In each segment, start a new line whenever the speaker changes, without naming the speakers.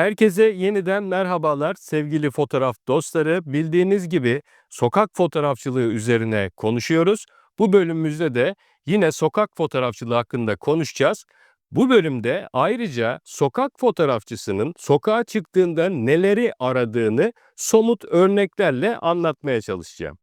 Herkese yeniden merhabalar sevgili fotoğraf dostları. Bildiğiniz gibi sokak fotoğrafçılığı üzerine konuşuyoruz. Bu bölümümüzde de yine sokak fotoğrafçılığı hakkında konuşacağız. Bu bölümde ayrıca sokak fotoğrafçısının sokağa çıktığında neleri aradığını somut örneklerle anlatmaya çalışacağım.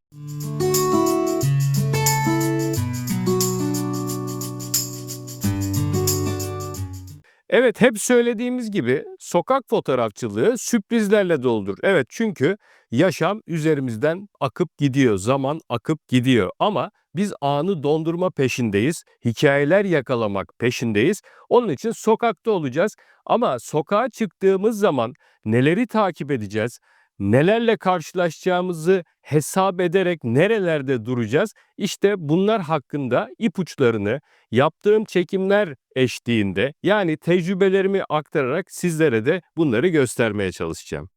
Evet, hep söylediğimiz gibi sokak fotoğrafçılığı sürprizlerle doludur. Evet, çünkü yaşam üzerimizden akıp gidiyor, zaman akıp gidiyor ama biz anı dondurma peşindeyiz, hikayeler yakalamak peşindeyiz. Onun için sokakta olacağız ama sokağa çıktığımız zaman neleri takip edeceğiz, nelerle karşılaşacağımızı hesap ederek nerelerde duracağız? İşte bunlar hakkında ipuçlarını yaptığım çekimler eşliğinde yani tecrübelerimi aktararak sizlere de bunları göstermeye çalışacağım.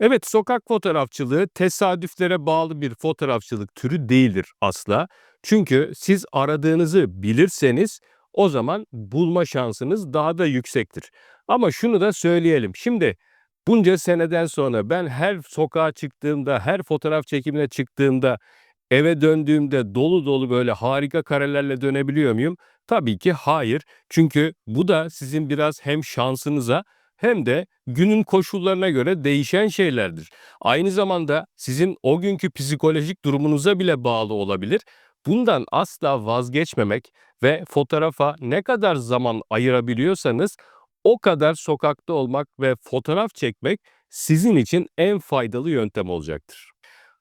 Evet, sokak fotoğrafçılığı tesadüflere bağlı bir fotoğrafçılık türü değildir asla. Çünkü siz aradığınızı bilirseniz o zaman bulma şansınız daha da yüksektir. Ama şunu da söyleyelim. Şimdi bunca seneden sonra ben her sokağa çıktığımda, her fotoğraf çekimine çıktığımda, eve döndüğümde dolu dolu böyle harika karelerle dönebiliyor muyum? Tabii ki hayır. Çünkü bu da sizin biraz hem şansınıza hem de günün koşullarına göre değişen şeylerdir. Aynı zamanda sizin o günkü psikolojik durumunuza bile bağlı olabilir. Bundan asla vazgeçmemek ve fotoğrafa ne kadar zaman ayırabiliyorsanız o kadar sokakta olmak ve fotoğraf çekmek sizin için en faydalı yöntem olacaktır.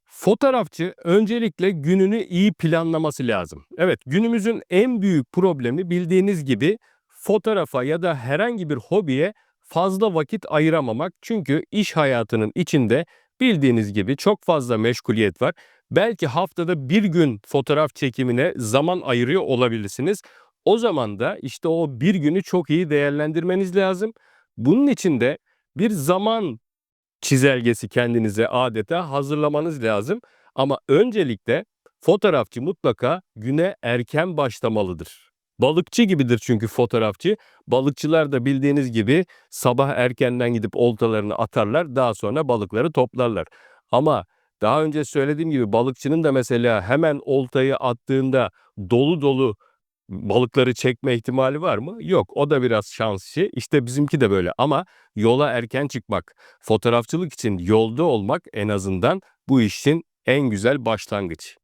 Fotoğrafçı öncelikle gününü iyi planlaması lazım. Evet, günümüzün en büyük problemi bildiğiniz gibi fotoğrafa ya da herhangi bir hobiye fazla vakit ayıramamak. Çünkü iş hayatının içinde bildiğiniz gibi çok fazla meşguliyet var. Belki haftada bir gün fotoğraf çekimine zaman ayırıyor olabilirsiniz. O zaman da işte o bir günü çok iyi değerlendirmeniz lazım. Bunun için de bir zaman çizelgesi kendinize adeta hazırlamanız lazım. Ama öncelikle fotoğrafçı mutlaka güne erken başlamalıdır. Balıkçı gibidir çünkü fotoğrafçı. Balıkçılar da bildiğiniz gibi sabah erkenden gidip oltalarını atarlar, daha sonra balıkları toplarlar. Ama daha önce söylediğim gibi balıkçının da mesela hemen oltayı attığında dolu dolu balıkları çekme ihtimali var mı? Yok. O da biraz şans işi. İşte bizimki de böyle ama yola erken çıkmak, fotoğrafçılık için yolda olmak en azından bu işin en güzel başlangıç.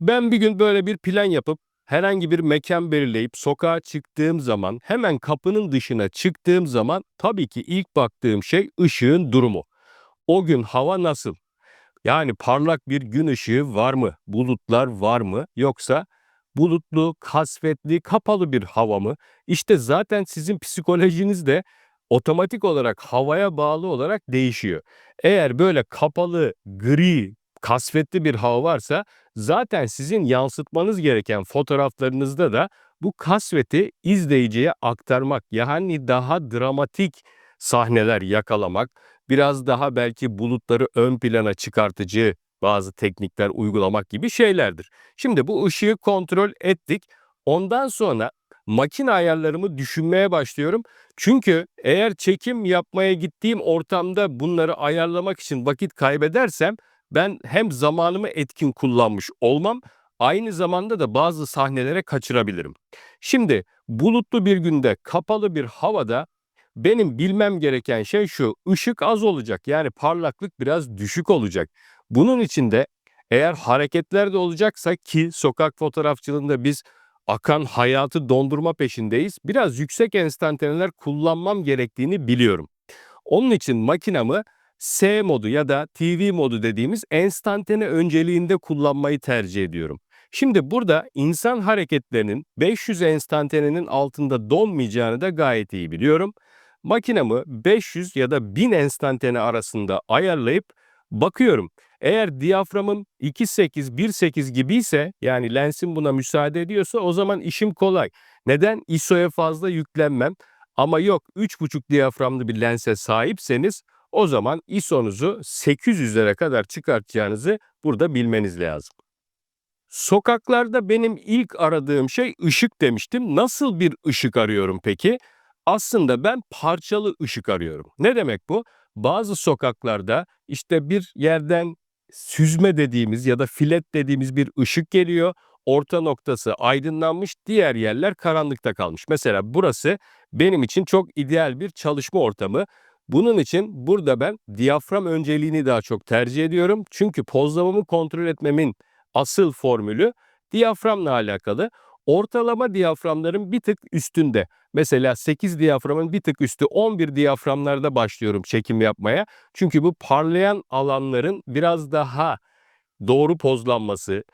Ben bir gün böyle bir plan yapıp herhangi bir mekan belirleyip sokağa çıktığım zaman hemen kapının dışına çıktığım zaman tabii ki ilk baktığım şey ışığın durumu. O gün hava nasıl? Yani parlak bir gün ışığı var mı? Bulutlar var mı? Yoksa bulutlu, kasvetli, kapalı bir hava mı? İşte zaten sizin psikolojiniz de otomatik olarak havaya bağlı olarak değişiyor. Eğer böyle kapalı, gri, kasvetli bir hava varsa zaten sizin yansıtmanız gereken fotoğraflarınızda da bu kasveti izleyiciye aktarmak yani daha dramatik sahneler yakalamak, biraz daha belki bulutları ön plana çıkartıcı bazı teknikler uygulamak gibi şeylerdir. Şimdi bu ışığı kontrol ettik. Ondan sonra makine ayarlarımı düşünmeye başlıyorum. Çünkü eğer çekim yapmaya gittiğim ortamda bunları ayarlamak için vakit kaybedersem ben hem zamanımı etkin kullanmış olmam aynı zamanda da bazı sahnelere kaçırabilirim. Şimdi bulutlu bir günde kapalı bir havada benim bilmem gereken şey şu ışık az olacak yani parlaklık biraz düşük olacak. Bunun için de eğer hareketler de olacaksa ki sokak fotoğrafçılığında biz akan hayatı dondurma peşindeyiz. Biraz yüksek enstantaneler kullanmam gerektiğini biliyorum. Onun için makinamı S modu ya da TV modu dediğimiz enstantane önceliğinde kullanmayı tercih ediyorum. Şimdi burada insan hareketlerinin 500 enstantanenin altında donmayacağını da gayet iyi biliyorum. Makinamı 500 ya da 1000 enstantane arasında ayarlayıp bakıyorum. Eğer diyaframım 2.8, 1.8 gibiyse yani lensim buna müsaade ediyorsa o zaman işim kolay. Neden? ISO'ya fazla yüklenmem. Ama yok 3.5 diyaframlı bir lense sahipseniz o zaman ISO'nuzu 800'lere kadar çıkartacağınızı burada bilmeniz lazım. Sokaklarda benim ilk aradığım şey ışık demiştim. Nasıl bir ışık arıyorum peki? Aslında ben parçalı ışık arıyorum. Ne demek bu? Bazı sokaklarda işte bir yerden süzme dediğimiz ya da filet dediğimiz bir ışık geliyor. Orta noktası aydınlanmış, diğer yerler karanlıkta kalmış. Mesela burası benim için çok ideal bir çalışma ortamı. Bunun için burada ben diyafram önceliğini daha çok tercih ediyorum. Çünkü pozlamamı kontrol etmemin asıl formülü diyaframla alakalı. Ortalama diyaframların bir tık üstünde. Mesela 8 diyaframın bir tık üstü 11 diyaframlarda başlıyorum çekim yapmaya. Çünkü bu parlayan alanların biraz daha doğru pozlanması,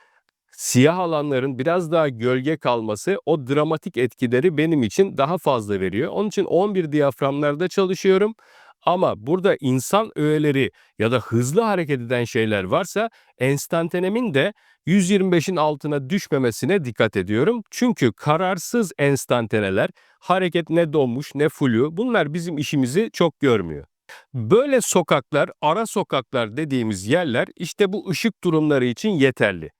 siyah alanların biraz daha gölge kalması o dramatik etkileri benim için daha fazla veriyor. Onun için 11 diyaframlarda çalışıyorum. Ama burada insan öğeleri ya da hızlı hareket eden şeyler varsa enstantanemin de 125'in altına düşmemesine dikkat ediyorum. Çünkü kararsız enstantaneler hareket ne donmuş ne flu bunlar bizim işimizi çok görmüyor. Böyle sokaklar, ara sokaklar dediğimiz yerler işte bu ışık durumları için yeterli.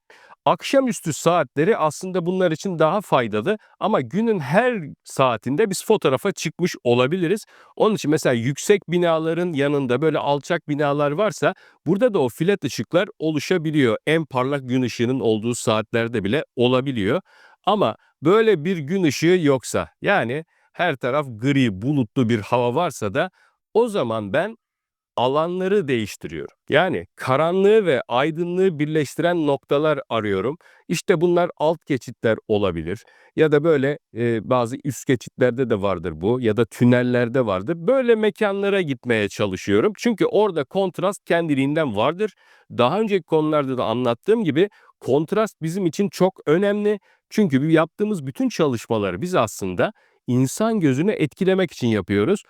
Akşamüstü saatleri aslında bunlar için daha faydalı ama günün her saatinde biz fotoğrafa çıkmış olabiliriz. Onun için mesela yüksek binaların yanında böyle alçak binalar varsa burada da o filet ışıklar oluşabiliyor. En parlak gün ışığının olduğu saatlerde bile olabiliyor. Ama böyle bir gün ışığı yoksa yani her taraf gri bulutlu bir hava varsa da o zaman ben alanları değiştiriyorum. Yani karanlığı ve aydınlığı birleştiren noktalar arıyorum. İşte bunlar alt geçitler olabilir ya da böyle e, bazı üst geçitlerde de vardır bu ya da tünellerde vardır. Böyle mekanlara gitmeye çalışıyorum. Çünkü orada kontrast kendiliğinden vardır. Daha önceki konularda da anlattığım gibi kontrast bizim için çok önemli. Çünkü yaptığımız bütün çalışmaları biz aslında insan gözünü etkilemek için yapıyoruz.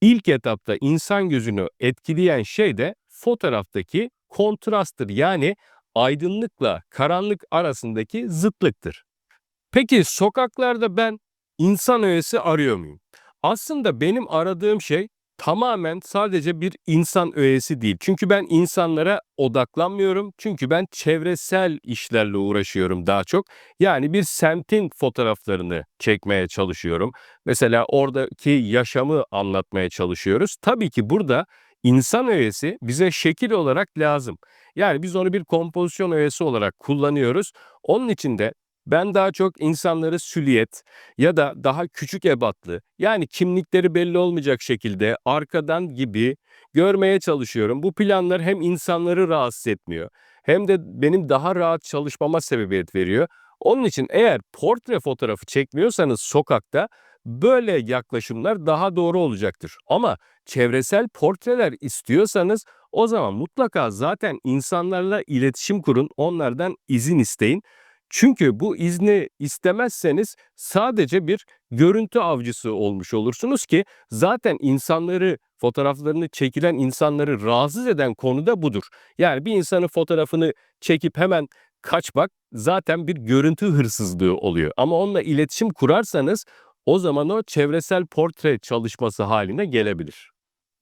İlk etapta insan gözünü etkileyen şey de fotoğraftaki kontrasttır. Yani aydınlıkla karanlık arasındaki zıtlıktır. Peki sokaklarda ben insan öğesi arıyor muyum? Aslında benim aradığım şey tamamen sadece bir insan öğesi değil. Çünkü ben insanlara odaklanmıyorum. Çünkü ben çevresel işlerle uğraşıyorum daha çok. Yani bir semtin fotoğraflarını çekmeye çalışıyorum. Mesela oradaki yaşamı anlatmaya çalışıyoruz. Tabii ki burada insan öğesi bize şekil olarak lazım. Yani biz onu bir kompozisyon öğesi olarak kullanıyoruz. Onun için de ben daha çok insanları süliyet ya da daha küçük ebatlı yani kimlikleri belli olmayacak şekilde arkadan gibi görmeye çalışıyorum. Bu planlar hem insanları rahatsız etmiyor hem de benim daha rahat çalışmama sebebiyet veriyor. Onun için eğer portre fotoğrafı çekmiyorsanız sokakta böyle yaklaşımlar daha doğru olacaktır. Ama çevresel portreler istiyorsanız o zaman mutlaka zaten insanlarla iletişim kurun, onlardan izin isteyin. Çünkü bu izni istemezseniz sadece bir görüntü avcısı olmuş olursunuz ki zaten insanları fotoğraflarını çekilen insanları rahatsız eden konu da budur. Yani bir insanın fotoğrafını çekip hemen kaçmak zaten bir görüntü hırsızlığı oluyor. Ama onunla iletişim kurarsanız o zaman o çevresel portre çalışması haline gelebilir.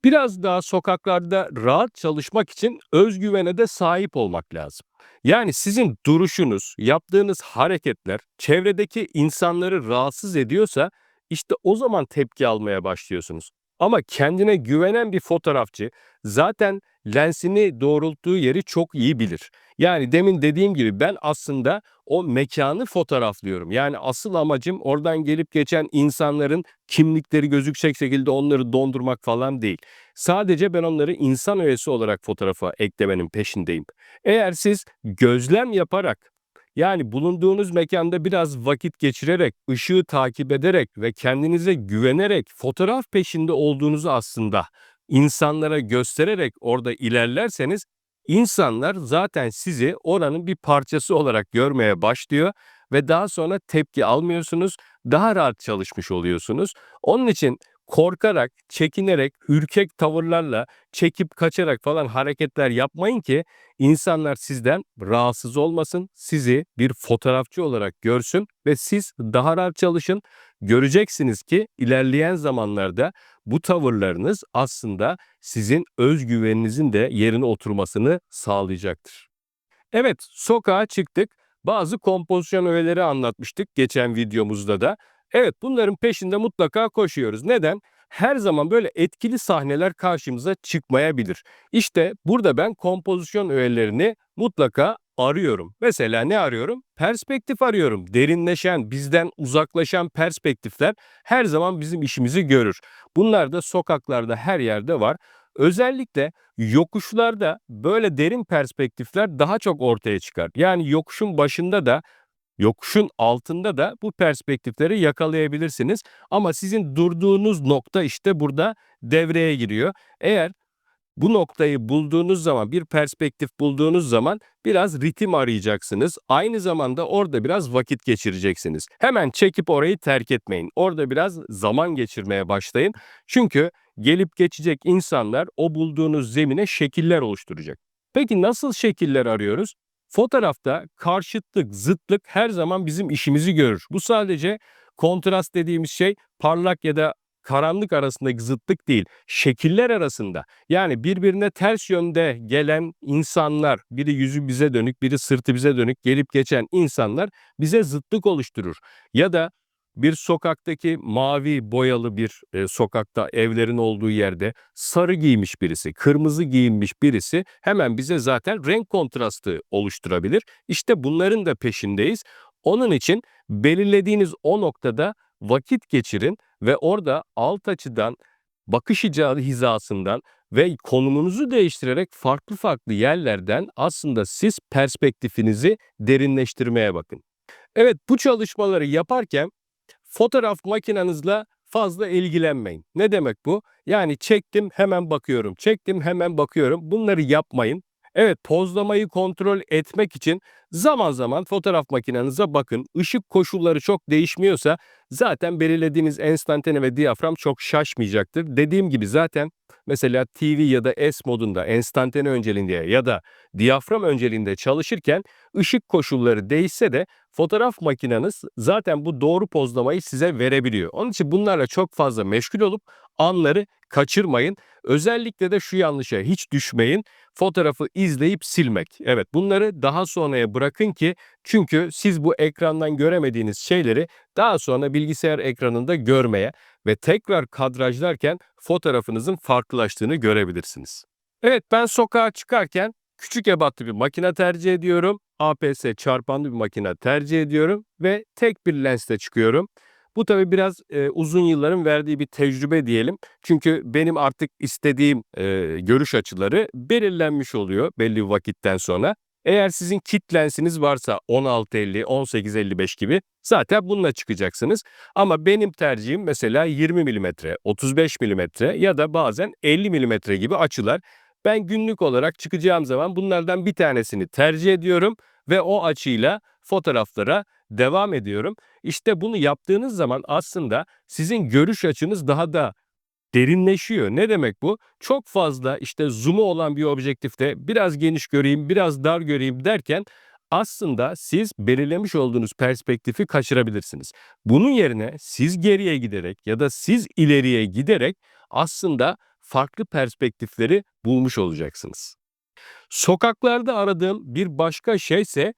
Biraz daha sokaklarda rahat çalışmak için özgüvene de sahip olmak lazım. Yani sizin duruşunuz, yaptığınız hareketler çevredeki insanları rahatsız ediyorsa işte o zaman tepki almaya başlıyorsunuz. Ama kendine güvenen bir fotoğrafçı zaten lensini doğrulttuğu yeri çok iyi bilir. Yani demin dediğim gibi ben aslında o mekanı fotoğraflıyorum. Yani asıl amacım oradan gelip geçen insanların kimlikleri gözükecek şekilde onları dondurmak falan değil. Sadece ben onları insan öğesi olarak fotoğrafa eklemenin peşindeyim. Eğer siz gözlem yaparak yani bulunduğunuz mekanda biraz vakit geçirerek, ışığı takip ederek ve kendinize güvenerek fotoğraf peşinde olduğunuzu aslında insanlara göstererek orada ilerlerseniz insanlar zaten sizi oranın bir parçası olarak görmeye başlıyor ve daha sonra tepki almıyorsunuz, daha rahat çalışmış oluyorsunuz. Onun için korkarak, çekinerek, ürkek tavırlarla çekip kaçarak falan hareketler yapmayın ki insanlar sizden rahatsız olmasın, sizi bir fotoğrafçı olarak görsün ve siz daha rahat çalışın. Göreceksiniz ki ilerleyen zamanlarda bu tavırlarınız aslında sizin özgüveninizin de yerine oturmasını sağlayacaktır. Evet, sokağa çıktık. Bazı kompozisyon öğeleri anlatmıştık geçen videomuzda da. Evet bunların peşinde mutlaka koşuyoruz. Neden? Her zaman böyle etkili sahneler karşımıza çıkmayabilir. İşte burada ben kompozisyon öğelerini mutlaka arıyorum. Mesela ne arıyorum? Perspektif arıyorum. Derinleşen, bizden uzaklaşan perspektifler her zaman bizim işimizi görür. Bunlar da sokaklarda her yerde var. Özellikle yokuşlarda böyle derin perspektifler daha çok ortaya çıkar. Yani yokuşun başında da Yokuşun altında da bu perspektifleri yakalayabilirsiniz. Ama sizin durduğunuz nokta işte burada devreye giriyor. Eğer bu noktayı bulduğunuz zaman, bir perspektif bulduğunuz zaman biraz ritim arayacaksınız. Aynı zamanda orada biraz vakit geçireceksiniz. Hemen çekip orayı terk etmeyin. Orada biraz zaman geçirmeye başlayın. Çünkü gelip geçecek insanlar o bulduğunuz zemine şekiller oluşturacak. Peki nasıl şekiller arıyoruz? Fotoğrafta karşıtlık, zıtlık her zaman bizim işimizi görür. Bu sadece kontrast dediğimiz şey parlak ya da karanlık arasındaki zıtlık değil, şekiller arasında. Yani birbirine ters yönde gelen insanlar, biri yüzü bize dönük, biri sırtı bize dönük gelip geçen insanlar bize zıtlık oluşturur. Ya da bir sokaktaki mavi boyalı bir e, sokakta evlerin olduğu yerde sarı giymiş birisi, kırmızı giyinmiş birisi hemen bize zaten renk kontrastı oluşturabilir. İşte bunların da peşindeyiz. Onun için belirlediğiniz o noktada vakit geçirin ve orada alt açıdan bakış hizasından ve konumunuzu değiştirerek farklı farklı yerlerden aslında siz perspektifinizi derinleştirmeye bakın. Evet bu çalışmaları yaparken fotoğraf makinenizle fazla ilgilenmeyin. Ne demek bu? Yani çektim hemen bakıyorum, çektim hemen bakıyorum. Bunları yapmayın. Evet pozlamayı kontrol etmek için zaman zaman fotoğraf makinenize bakın. Işık koşulları çok değişmiyorsa zaten belirlediğiniz enstantane ve diyafram çok şaşmayacaktır. Dediğim gibi zaten mesela TV ya da S modunda enstantane önceliğinde ya da diyafram önceliğinde çalışırken ışık koşulları değişse de fotoğraf makineniz zaten bu doğru pozlamayı size verebiliyor. Onun için bunlarla çok fazla meşgul olup anları kaçırmayın. Özellikle de şu yanlışa hiç düşmeyin. Fotoğrafı izleyip silmek. Evet bunları daha sonraya bırakın ki çünkü siz bu ekrandan göremediğiniz şeyleri daha sonra bilgisayar ekranında görmeye ve tekrar kadrajlarken fotoğrafınızın farklılaştığını görebilirsiniz. Evet ben sokağa çıkarken küçük ebatlı bir makine tercih ediyorum. APS çarpanlı bir makine tercih ediyorum ve tek bir lensle çıkıyorum. Bu tabi biraz e, uzun yılların verdiği bir tecrübe diyelim. Çünkü benim artık istediğim e, görüş açıları belirlenmiş oluyor belli bir vakitten sonra. Eğer sizin kit lensiniz varsa 16-50, 18-55 gibi zaten bununla çıkacaksınız. Ama benim tercihim mesela 20 mm, 35 mm ya da bazen 50 mm gibi açılar. Ben günlük olarak çıkacağım zaman bunlardan bir tanesini tercih ediyorum ve o açıyla fotoğraflara devam ediyorum. İşte bunu yaptığınız zaman aslında sizin görüş açınız daha da derinleşiyor. Ne demek bu? Çok fazla işte zoom'u olan bir objektifte biraz geniş göreyim, biraz dar göreyim derken aslında siz belirlemiş olduğunuz perspektifi kaçırabilirsiniz. Bunun yerine siz geriye giderek ya da siz ileriye giderek aslında farklı perspektifleri bulmuş olacaksınız. Sokaklarda aradığım bir başka şey ise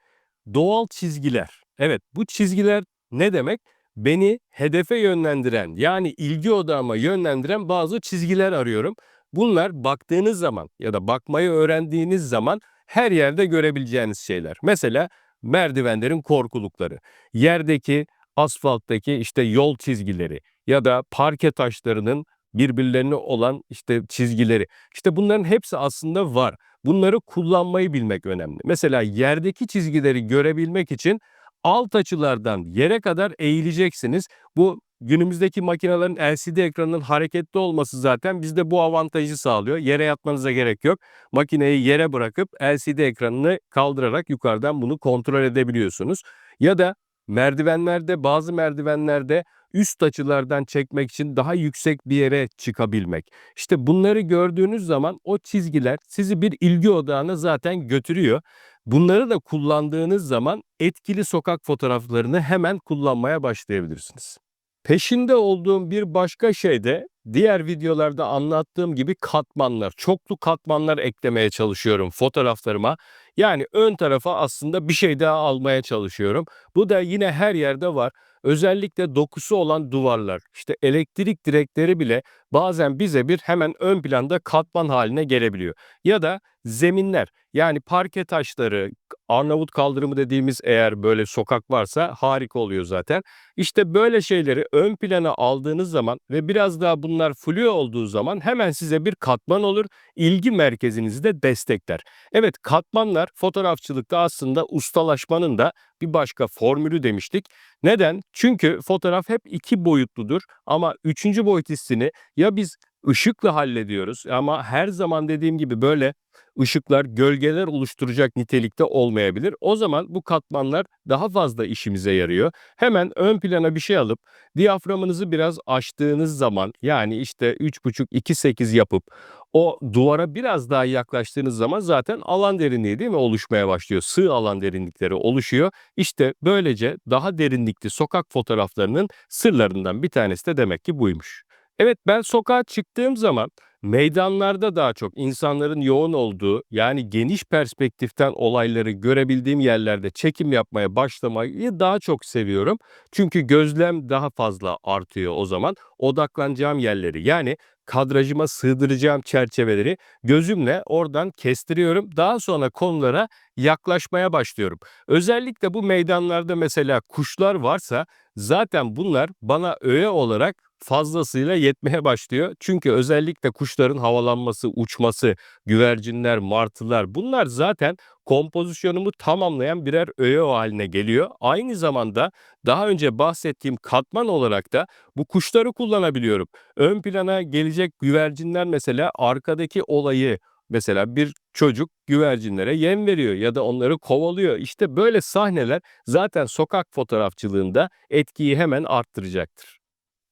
doğal çizgiler. Evet bu çizgiler ne demek? Beni hedefe yönlendiren yani ilgi odağıma yönlendiren bazı çizgiler arıyorum. Bunlar baktığınız zaman ya da bakmayı öğrendiğiniz zaman her yerde görebileceğiniz şeyler. Mesela merdivenlerin korkulukları, yerdeki asfalttaki işte yol çizgileri ya da parke taşlarının birbirlerine olan işte çizgileri. İşte bunların hepsi aslında var. Bunları kullanmayı bilmek önemli. Mesela yerdeki çizgileri görebilmek için alt açılardan yere kadar eğileceksiniz. Bu günümüzdeki makinelerin LCD ekranının hareketli olması zaten bizde bu avantajı sağlıyor. Yere yatmanıza gerek yok. Makineyi yere bırakıp LCD ekranını kaldırarak yukarıdan bunu kontrol edebiliyorsunuz. Ya da merdivenlerde bazı merdivenlerde üst açılardan çekmek için daha yüksek bir yere çıkabilmek. İşte bunları gördüğünüz zaman o çizgiler sizi bir ilgi odağına zaten götürüyor. Bunları da kullandığınız zaman etkili sokak fotoğraflarını hemen kullanmaya başlayabilirsiniz. Peşinde olduğum bir başka şey de diğer videolarda anlattığım gibi katmanlar, çoklu katmanlar eklemeye çalışıyorum fotoğraflarıma. Yani ön tarafa aslında bir şey daha almaya çalışıyorum. Bu da yine her yerde var. Özellikle dokusu olan duvarlar, işte elektrik direkleri bile bazen bize bir hemen ön planda katman haline gelebiliyor. Ya da zeminler yani parke taşları, Arnavut kaldırımı dediğimiz eğer böyle sokak varsa harika oluyor zaten. İşte böyle şeyleri ön plana aldığınız zaman ve biraz daha bunlar fluo olduğu zaman hemen size bir katman olur, ilgi merkezinizi de destekler. Evet katmanlar fotoğrafçılıkta aslında ustalaşmanın da bir başka formülü demiştik. Neden? Çünkü fotoğraf hep iki boyutludur ama üçüncü boyut hissini ya biz ışıkla hallediyoruz ama her zaman dediğim gibi böyle ışıklar gölgeler oluşturacak nitelikte olmayabilir. O zaman bu katmanlar daha fazla işimize yarıyor. Hemen ön plana bir şey alıp diyaframınızı biraz açtığınız zaman yani işte 3,5-2,8 yapıp o duvara biraz daha yaklaştığınız zaman zaten alan derinliği değil mi oluşmaya başlıyor. Sığ alan derinlikleri oluşuyor. İşte böylece daha derinlikli sokak fotoğraflarının sırlarından bir tanesi de demek ki buymuş. Evet ben sokağa çıktığım zaman meydanlarda daha çok insanların yoğun olduğu yani geniş perspektiften olayları görebildiğim yerlerde çekim yapmaya başlamayı daha çok seviyorum. Çünkü gözlem daha fazla artıyor o zaman. Odaklanacağım yerleri yani kadrajıma sığdıracağım çerçeveleri gözümle oradan kestiriyorum. Daha sonra konulara yaklaşmaya başlıyorum. Özellikle bu meydanlarda mesela kuşlar varsa zaten bunlar bana öğe olarak fazlasıyla yetmeye başlıyor. Çünkü özellikle kuşların havalanması, uçması, güvercinler, martılar bunlar zaten kompozisyonumu tamamlayan birer öğe haline geliyor. Aynı zamanda daha önce bahsettiğim katman olarak da bu kuşları kullanabiliyorum. Ön plana gelecek güvercinler mesela arkadaki olayı Mesela bir çocuk güvercinlere yem veriyor ya da onları kovalıyor. İşte böyle sahneler zaten sokak fotoğrafçılığında etkiyi hemen arttıracaktır.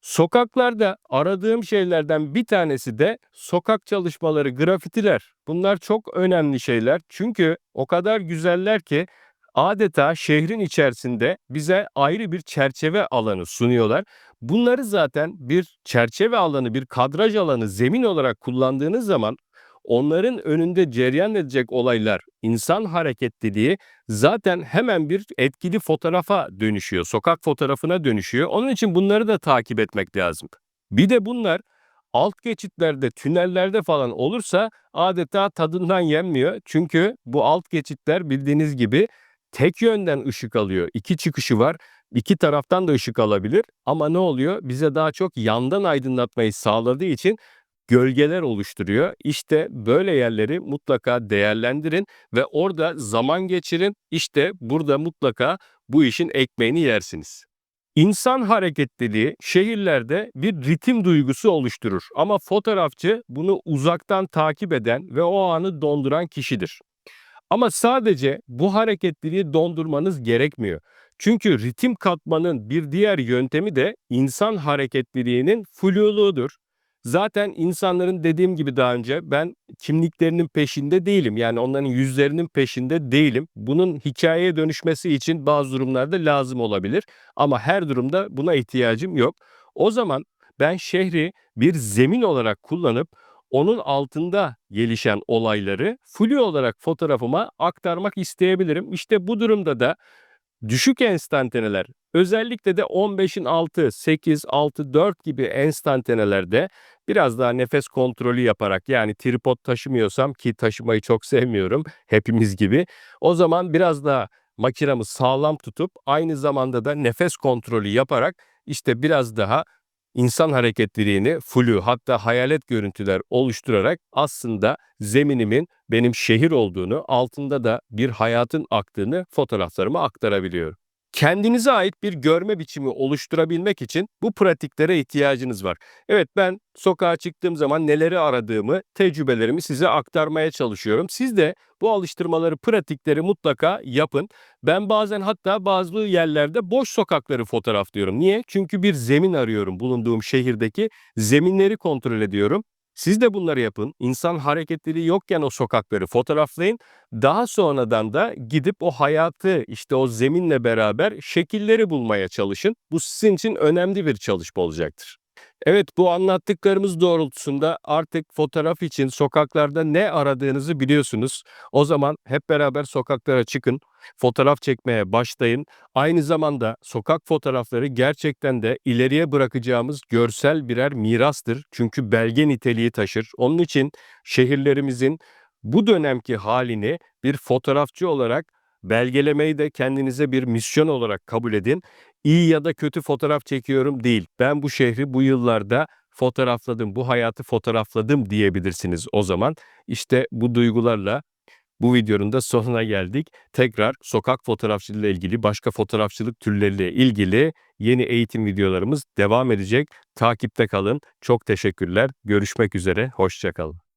Sokaklarda aradığım şeylerden bir tanesi de sokak çalışmaları, grafitiler. Bunlar çok önemli şeyler. Çünkü o kadar güzeller ki adeta şehrin içerisinde bize ayrı bir çerçeve alanı sunuyorlar. Bunları zaten bir çerçeve alanı, bir kadraj alanı zemin olarak kullandığınız zaman onların önünde cereyan edecek olaylar, insan hareketliliği zaten hemen bir etkili fotoğrafa dönüşüyor, sokak fotoğrafına dönüşüyor. Onun için bunları da takip etmek lazım. Bir de bunlar alt geçitlerde, tünellerde falan olursa adeta tadından yenmiyor. Çünkü bu alt geçitler bildiğiniz gibi tek yönden ışık alıyor. İki çıkışı var. İki taraftan da ışık alabilir ama ne oluyor? Bize daha çok yandan aydınlatmayı sağladığı için gölgeler oluşturuyor. İşte böyle yerleri mutlaka değerlendirin ve orada zaman geçirin. İşte burada mutlaka bu işin ekmeğini yersiniz. İnsan hareketliliği şehirlerde bir ritim duygusu oluşturur ama fotoğrafçı bunu uzaktan takip eden ve o anı donduran kişidir. Ama sadece bu hareketliliği dondurmanız gerekmiyor. Çünkü ritim katmanın bir diğer yöntemi de insan hareketliliğinin fluluğudur. Zaten insanların dediğim gibi daha önce ben kimliklerinin peşinde değilim. Yani onların yüzlerinin peşinde değilim. Bunun hikayeye dönüşmesi için bazı durumlarda lazım olabilir. Ama her durumda buna ihtiyacım yok. O zaman ben şehri bir zemin olarak kullanıp onun altında gelişen olayları flu olarak fotoğrafıma aktarmak isteyebilirim. İşte bu durumda da düşük enstantaneler özellikle de 15'in altı, 8, 6, 4 gibi enstantanelerde biraz daha nefes kontrolü yaparak yani tripod taşımıyorsam ki taşımayı çok sevmiyorum hepimiz gibi o zaman biraz daha makinamı sağlam tutup aynı zamanda da nefes kontrolü yaparak işte biraz daha insan hareketliliğini flu hatta hayalet görüntüler oluşturarak aslında zeminimin benim şehir olduğunu, altında da bir hayatın aktığını fotoğraflarıma aktarabiliyorum. Kendinize ait bir görme biçimi oluşturabilmek için bu pratiklere ihtiyacınız var. Evet ben sokağa çıktığım zaman neleri aradığımı, tecrübelerimi size aktarmaya çalışıyorum. Siz de bu alıştırmaları, pratikleri mutlaka yapın. Ben bazen hatta bazı yerlerde boş sokakları fotoğraflıyorum. Niye? Çünkü bir zemin arıyorum bulunduğum şehirdeki. Zeminleri kontrol ediyorum. Siz de bunları yapın. İnsan hareketleri yokken o sokakları fotoğraflayın. Daha sonradan da gidip o hayatı işte o zeminle beraber şekilleri bulmaya çalışın. Bu sizin için önemli bir çalışma olacaktır. Evet bu anlattıklarımız doğrultusunda artık fotoğraf için sokaklarda ne aradığınızı biliyorsunuz. O zaman hep beraber sokaklara çıkın, fotoğraf çekmeye başlayın. Aynı zamanda sokak fotoğrafları gerçekten de ileriye bırakacağımız görsel birer mirastır. Çünkü belge niteliği taşır. Onun için şehirlerimizin bu dönemki halini bir fotoğrafçı olarak belgelemeyi de kendinize bir misyon olarak kabul edin. İyi ya da kötü fotoğraf çekiyorum değil. Ben bu şehri bu yıllarda fotoğrafladım, bu hayatı fotoğrafladım diyebilirsiniz o zaman. İşte bu duygularla bu videonun da sonuna geldik. Tekrar sokak fotoğrafçılığı ile ilgili başka fotoğrafçılık türleriyle ilgili yeni eğitim videolarımız devam edecek. Takipte kalın. Çok teşekkürler. Görüşmek üzere. Hoşçakalın.